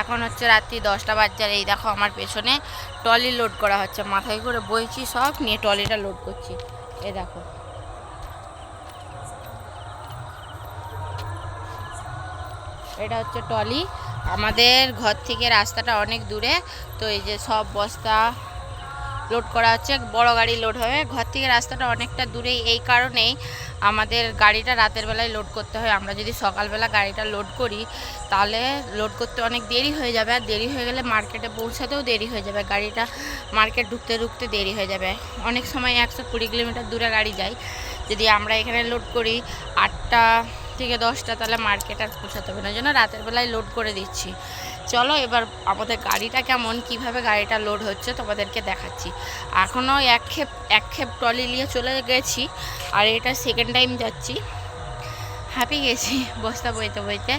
এখন হচ্ছে রাত্রি দশটা বাজার এই দেখো আমার পেছনে টলি লোড করা হচ্ছে, মাথায় করে বইছি সব, নিয়ে টলিটা লোড করছি। এ দেখো। এটা হচ্ছে টলি আমাদের ঘর থেকে রাস্তাটা অনেক দূরে, তো এই যে সব বস্তা লোড করা হচ্ছে, বড় গাড়ি লোড হবে। ঘর থেকে রাস্তাটা অনেকটা দূরেই, এই কারণেই আমাদের গাড়িটা রাতের বেলায় লোড করতে হয়। আমরা যদি সকালবেলা গাড়িটা লোড করি, তাহলে লোড করতে অনেক দেরি হয়ে যাবে। আর দেরি হয়ে গেলে মার্কেটে পৌঁছাতেও দেরি হয়ে যাবে। গাড়িটা মার্কেট ঢুকতে ঢুকতে দেরি হয়ে যাবে। অনেক সময় একশো কুড়ি কিলোমিটার দূরে গাড়ি যায়। যদি আমরা এখানে লোড করি, আটটা থেকে দশটা তাহলে মার্কেট আর পৌঁছাতে হবে না জন্য রাতের বেলায় লোড করে দিচ্ছি। চলো এবার আমাদের গাড়িটা কেমন, কীভাবে গাড়িটা লোড হচ্ছে তোমাদেরকে দেখাচ্ছি। এখনও এক ক্ষেপ এক ক্ষেপ ট্রলি নিয়ে চলে গেছি, আর এটা সেকেন্ড টাইম যাচ্ছি। হ্যাপি গেছি বস্তা বইতে বইতে।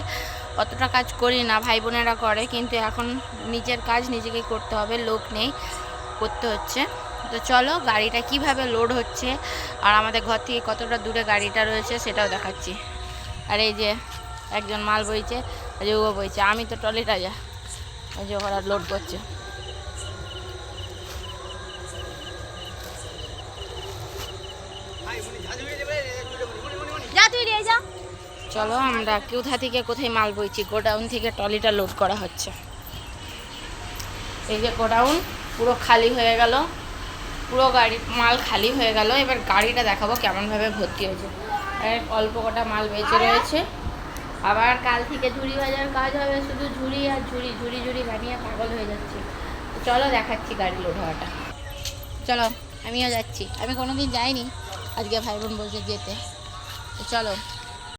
অতটা কাজ করি না, ভাই বোনেরা করে, কিন্তু এখন নিজের কাজ নিজেকে করতে হবে, লোক নেই, করতে হচ্ছে। তো চলো গাড়িটা কীভাবে লোড হচ্ছে, আর আমাদের ঘর থেকে কতটা দূরে গাড়িটা রয়েছে সেটাও দেখাচ্ছি। আর এই যে একজন মাল বইছে আর যে ও বইছে আমি তো ট্রলিটা যা। ওই যে ওরা লোড করছে। চলো আমরা কোথা থেকে কোথায় মাল বইছি গোডাউন থেকে ট্রলিটা লোড করা হচ্ছে। এই যে গোডাউন পুরো খালি হয়ে গেল। পুরো গাড়ি মাল খালি হয়ে গেল। এবার গাড়িটা দেখাবো কেমনভাবে ভর্তি হয়েছে। অল্প কটা মাল বেঁচে রয়েছে। আবার কাল থেকে ঝুড়ি ভাজার কাজ হবে, শুধু ঝুড়ি আর ঝুড়ি ঝুড়ি ঝুড়ি বানিয়ে পাগল হয়ে যাচ্ছে। চলো দেখাচ্ছি গাড়ি লোড হওয়াটা চলো, আমিও যাচ্ছি। আমি কোনোদিন যাইনি, আজকে ভাই বোন বলছে যেতে। চলো।